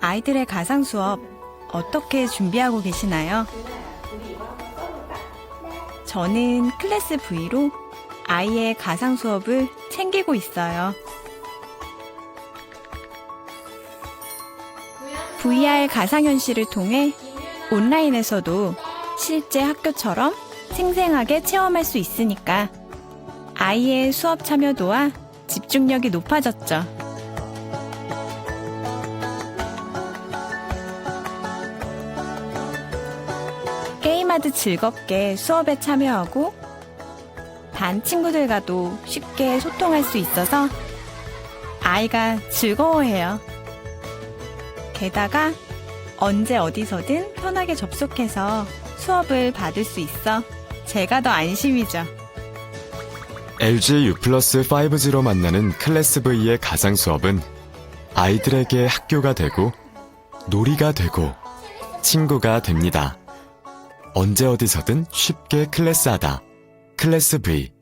아이들의 가상 수업 어떻게 준비하고 계시나요? 저는 클래스 V로 아이의 가상 수업을 챙기고 있어요. VR 가상현실을 통해 온라인에서도 실제 학교처럼 생생하게 체험할 수 있으니까 아이의 수업 참여도와 집중력이 높아졌죠. 게임하듯 즐겁게 수업에 참여하고 반 친구들과도 쉽게 소통할 수 있어서 아이가 즐거워해요. 게다가 언제 어디서든 편하게 접속해서 수업을 받을 수 있어 제가 더 안심이죠. LG U 플러스 5G로 만나는 클래스 V의 가상 수업은 아이들에게 학교가 되고 놀이가 되고 친구가 됩니다. 언제 어디서든 쉽게 클래스하다. 클래스 V